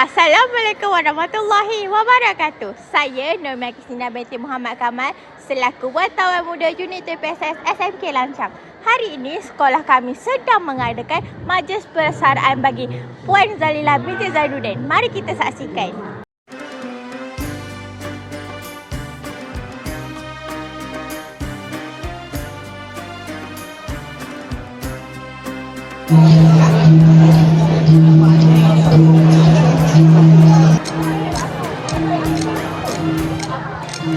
Assalamualaikum warahmatullahi wabarakatuh. Saya Norma Kisina binti Muhammad Kamal selaku wartawan muda unit TPSS SMK Lancang. Hari ini sekolah kami sedang mengadakan majlis persaraan bagi Puan Zalilah binti Zainuddin. Mari kita saksikan. Nona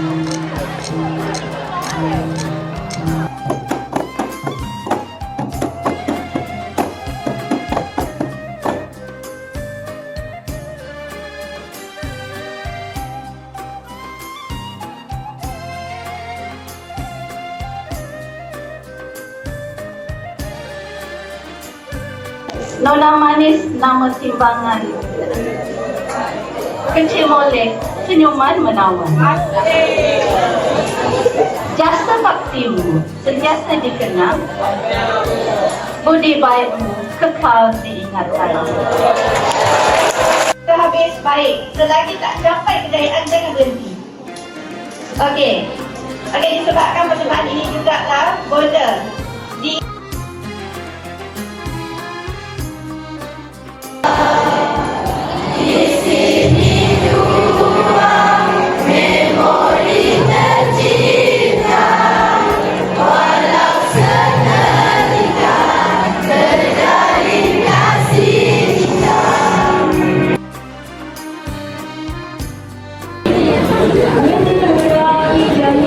manis nama timbangan. Kecil molek, senyuman menawan. Jasa baktimu sentiasa dikenang. Budi baikmu kekal diingatan. Dah habis baik. Selagi tak capai kejayaan jangan berhenti. Okey. Okey disebabkan percubaan 不要一点